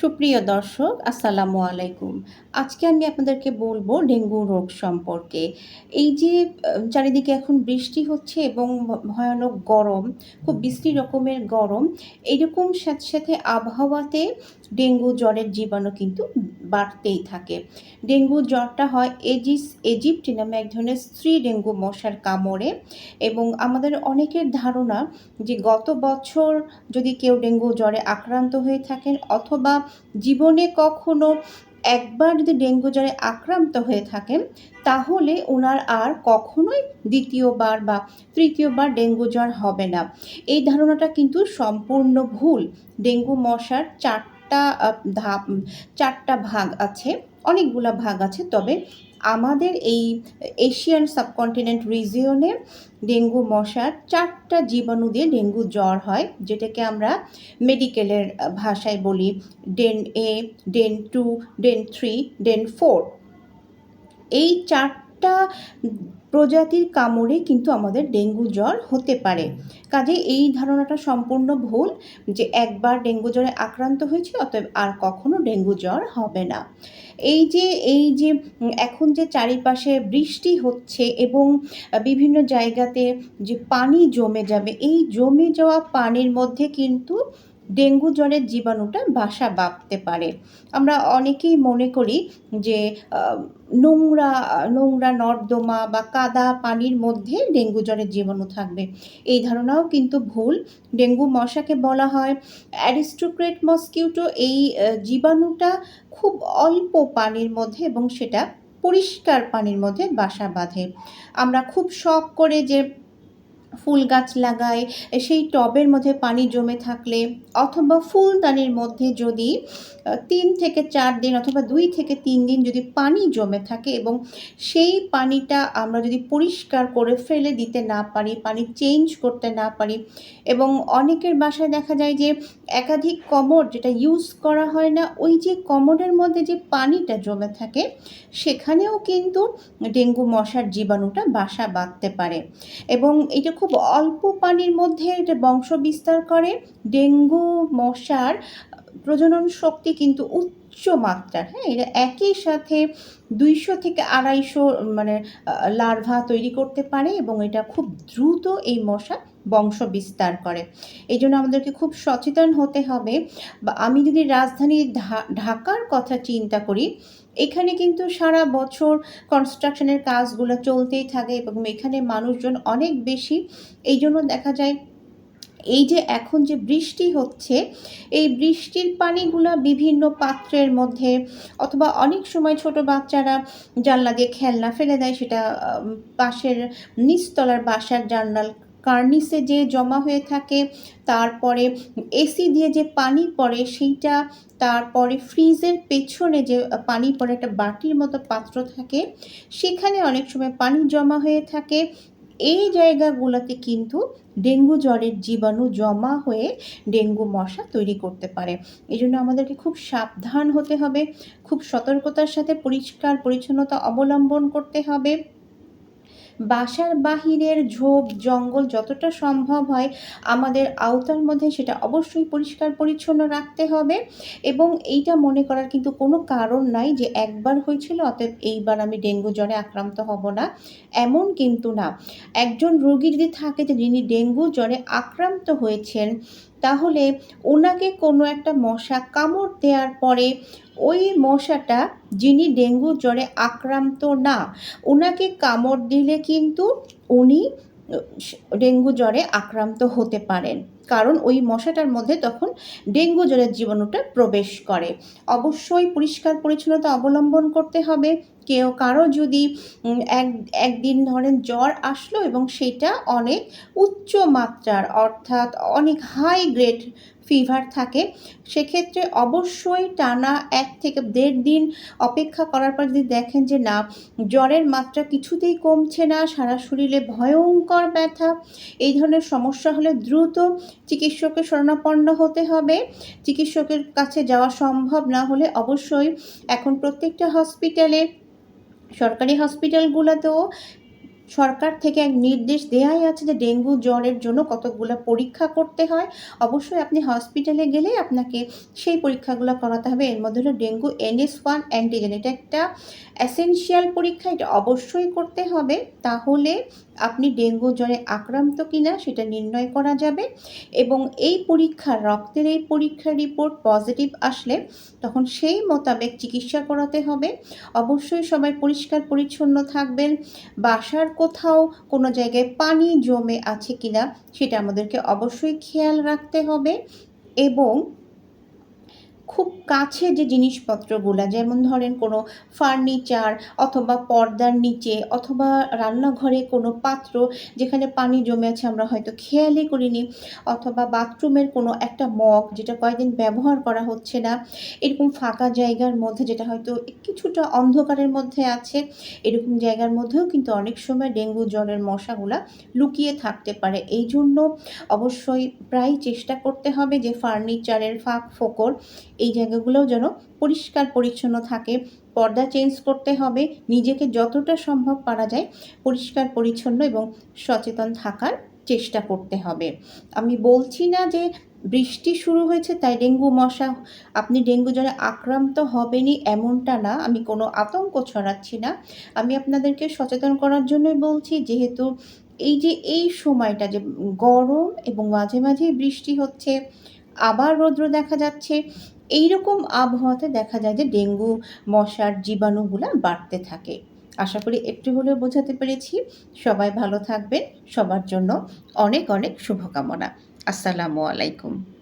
সুপ্রিয় দর্শক, আসসালামু আলাইকুম। আজকে আমি আপনাদেরকে বলব ডেঙ্গু রোগ সম্পর্কে। এই যে চারিদিকে এখন বৃষ্টি হচ্ছে এবং ভয়ানক গরম, খুব বিশ্রী রকমের গরম এইরকম সাথে সাথে আবহাওয়াতে ডেঙ্গু জ্বরের জীবাণু কিন্তু বাড়তেই থাকে। ডেঙ্গু জ্বরটা হয় এজিস, এজিপ্টি নামে এক ধরনের স্ত্রী ডেঙ্গু মশার কামড়ে এবং আমাদের অনেকের ধারণা যে গত বছর যদি কেউ ডেঙ্গু জ্বরে আক্রান্ত হয়ে থাকেন অথবা জীবনে কখনো একবার যদি ডেঙ্গু জ্বরে আক্রান্ত হয়ে থাকেন, তাহলে ওনার আর কখনোই দ্বিতীয়বার বা তৃতীয়বার ডেঙ্গু জ্বর হবে না। এই ধারণাটা কিন্তু সম্পূর্ণ ভুল। ডেঙ্গু মশার চারটা ধাপ, চারটা ভাগ আছে, অনেকগুলা ভাগ আছে। তবে আমাদের এই এশিয়ান সাবকন্টিনেন্ট রিজিয়নে ডেঙ্গু মশার চারটা জীবাণু দিয়ে ডেঙ্গু জ্বর হয়, যেটাকে আমরা মেডিকেলের ভাষায় বলি DEN A DEN two DEN three DEN four এই চারটা প্রজাতির কামড়ে কিন্তু আমাদের ডেঙ্গু জ্বর হতে পারে। কাজে এই ধারণাটা সম্পূর্ণ ভুল যে একবার ডেঙ্গু জ্বরে আক্রান্ত হয়েছে, অতএব আর কখনো ডেঙ্গু জ্বর হবে না। এই যে এই যে এখন যে চারিপাশে বৃষ্টি হচ্ছে এবং বিভিন্ন জায়গাতে যে পানি জমে যাবে, এই জমে যাওয়া পানির মধ্যে কিন্তু ডেঙ্গু জ্বরের জীবাণুটা বাসা বাঁধতে পারে। আমরা অনেকেই মনে করি যে নোংরা নোংরা নর্দমা বা কাদা পানির মধ্যে ডেঙ্গু জ্বরের জীবাণু থাকবে। এই ধারণাও কিন্তু ভুল। ডেঙ্গু মশাকে বলা হয় অ্যারিস্টোক্রেট মসকিউটো। এই জীবাণুটা খুব অল্প পানির মধ্যে এবং সেটা পরিষ্কার পানির মধ্যে বাসা বাঁধে। আমরা খুব শখ করে যে ফুল গাছ লাগাই সেই টবের মধ্যে পানি জমে থাকলে অথবা ফুলদানির মধ্যে যদি তিন থেকে চার দিন অথবা দুই থেকে তিন দিন যদি পানি জমে থাকে এবং সেই পানিটা আমরা যদি পরিষ্কার করে ফেলে দিতে না পারি, পানি চেঞ্জ করতে না পারি এবং অনেকের বাসায় দেখা যায় যে একাধিক কমোড যেটা ইউজ করা হয় না, ওই যে কমোডের মধ্যে যে পানিটা জমে থাকে, সেখানেও কিন্তু ডেঙ্গু মশার জীবাণুটা বাসা বাঁধতে পারে এবং এটা খুব অল্প পানির মধ্যে এটা বংশ বিস্তার করে। ডেঙ্গু, মশার প্রজনন শক্তি কিন্তু উচ্চ মাত্রার হ্যাঁ? এটা একই সাথে দুইশো থেকে আড়াইশো মানে লার্ভা তৈরি করতে পারে এবং এটা খুব দ্রুত এই মশা বংশ বিস্তার করে। এই জন্য আমাদেরকে খুব সচেতন হতে হবে। বা আমি যদি রাজধানী ঢাকার কথা চিন্তা করি, এখানে কিন্তু সারা বছর কনস্ট্রাকশনের কাজগুলো চলতেই থাকে এবং এখানে মানুষজন অনেক বেশি। এই জন্য দেখা যায়, এই যে এখন যে বৃষ্টি হচ্ছে, এই বৃষ্টির পানিগুলো বিভিন্ন পাত্রের মধ্যে অথবা অনেক সময় ছোট বাচ্চারা জানলা দিয়ে খেলনা ফেলে দেয়, সেটা পাশের নিচতলার বাসার জানলার কার্নিসে যে জমা হয়ে থাকে, তারপরে এসি দিয়ে যে পানি পড়ে, সেইটা তারপরে ফ্রিজের পেছনে যে পানি পড়ে, একটা বাটির মতো পাত্র থাকে, সেখানে অনেক সময় পানি জমা হয়ে থাকে। এই জায়গাগুলোতে কিন্তু ডেঙ্গু জ্বরের জীবাণু জমা হয়ে ডেঙ্গু মশা তৈরি করতে পারে। এই জন্য আমাদেরকে খুব সাবধান হতে হবে, খুব সতর্কতার সাথে পরিষ্কার পরিচ্ছন্নতা অবলম্বন করতে হবে। বাসার বাহিরের ঝোপ, জঙ্গল যতটা সম্ভব হয় আমাদের আওতার মধ্যে সেটা অবশ্যই পরিষ্কার পরিচ্ছন্ন রাখতে হবে। এবং এইটা মনে করার কিন্তু কোনো কারণ নাই যে একবার হয়েছিল, অতএব এইবার আমি ডেঙ্গু জ্বরে আক্রান্ত হব না। এমন কিন্তু না। একজন রোগী যদি থাকে যে যিনি ডেঙ্গু জ্বরে আক্রান্ত হয়েছেন তাহলে ওনাকে কোনো একটা মশা কামড় দেওয়ার পরে ওই মশাটা যিনি ডেঙ্গু জ্বরে আক্রান্ত না, ওনাকে কামড় দিলে কিন্তু উনি ডেঙ্গু জ্বরে আক্রান্ত হতে পারেন। কারণ ওই মশাটার মধ্যে তখন ডেঙ্গু জ্বরের জীবাণুটা প্রবেশ করে। অবশ্যই পরিষ্কার পরিচ্ছন্নতা অবলম্বন করতে হবে। কেউ কারও যদি এক, একদিন ধরেন জ্বর আসলো এবং সেটা অনেক উচ্চ মাত্রার, অর্থাৎ অনেক হাই গ্রেড ফিভার থাকে, সেক্ষেত্রে অবশ্যই টানা এক থেকে দেড় দিন অপেক্ষা করার পর যদি দেখেন যে না, জ্বরের মাত্রা কিছুতেই কমছে না, সারা শরীরে ভয়ঙ্কর ব্যথা, এই ধরনের সমস্যা হলে দ্রুত চিকিৎসকের শরণাপন্ন হতে হবে চিকিৎসকের কাছে যাওয়া সম্ভব না হলে অবশ্যই এখন প্রত্যেকটা হসপিটালে, সরকারি হসপিটালগুলোতেও সরকার থেকে এক নির্দেশ দেওয়াই আছে যে ডেঙ্গু জ্বরের জন্য কতকগুলা পরীক্ষা করতে হয়। অবশ্যই আপনি হসপিটালে গেলে আপনাকে সেই পরীক্ষাগুলো করাতে হবে। এর মধ্যে হলো ডেঙ্গু এনএস ওয়ান অ্যান্টিজেন। এটা একটা এসেনশিয়াল পরীক্ষা। এটা অবশ্যই করতে হবে। তাহলে আপনি ডেঙ্গু জ্বরে আক্রান্ত কিনা সেটা নির্ণয় করা যাবে এবং এই পরীক্ষা, রক্তের এই পরীক্ষার রিপোর্ট পজিটিভ আসলে তখন সেই মোতাবেক চিকিৎসা করাতে হবে। অবশ্যই সবাই পরিষ্কার পরিচ্ছন্ন থাকবেন। বাসার কোথাও কোনো জায়গায় পানি জমে আছে কিনা সেটা আমাদেরকে অবশ্যই খেয়াল রাখতে হবে এবং খুব কাছে যে জিনিসপত্রগুলা, যেমন ধরেন কোনো ফার্নিচার অথবা পর্দার নিচে অথবা রান্নাঘরে কোনো পাত্র যেখানে পানি জমে আছে আমরা হয়তো খেয়ালই করিনি, অথবা বাথরুমের কোনো একটা মগ যেটা কয়েকদিন ব্যবহার করা হচ্ছে না, এরকম ফাঁকা জায়গার মধ্যে যেটা হয়তো কিছুটা অন্ধকারের মধ্যে আছে, এরকম জায়গার মধ্যেও কিন্তু অনেক সময় ডেঙ্গু জ্বরের মশাগুলা লুকিয়ে থাকতে পারে। এই জন্য অবশ্যই প্রায় চেষ্টা করতে হবে যে ফার্নিচারের ফাঁক ফোকর এই জায়গাগুলোও যেন পরিষ্কার পরিচ্ছন্ন থাকে, পর্দা চেঞ্জ করতে হবে, নিজেকে যতটা সম্ভব পারা যায় পরিষ্কার, পরিচ্ছন্ন এবং সচেতন থাকার চেষ্টা করতে হবে। আমি বলছি না যে বৃষ্টি শুরু হয়েছে তাই ডেঙ্গু মশা, আপনি ডেঙ্গু জ্বরে আক্রান্ত হবেনই এমনটা না, আমি কোনো আতঙ্ক ছড়াচ্ছি না। আমি আপনাদেরকে সচেতন করার জন্যই বলছি, যেহেতু এই যে এই সময়টা যে গরম এবং মাঝে মাঝেই বৃষ্টি হচ্ছে, আবার রৌদ্র দেখা যাচ্ছে এইরকম আবহাওয়াতে দেখা যায় যে ডেঙ্গু, মশার জীবাণুগুলা বাড়তে থাকে। আশা করি একটু হলেও বোঝাতে পেরেছি। সবাই ভালো থাকবেন। সবার জন্য অনেক অনেক শুভকামনা। আসসালামু আলাইকুম।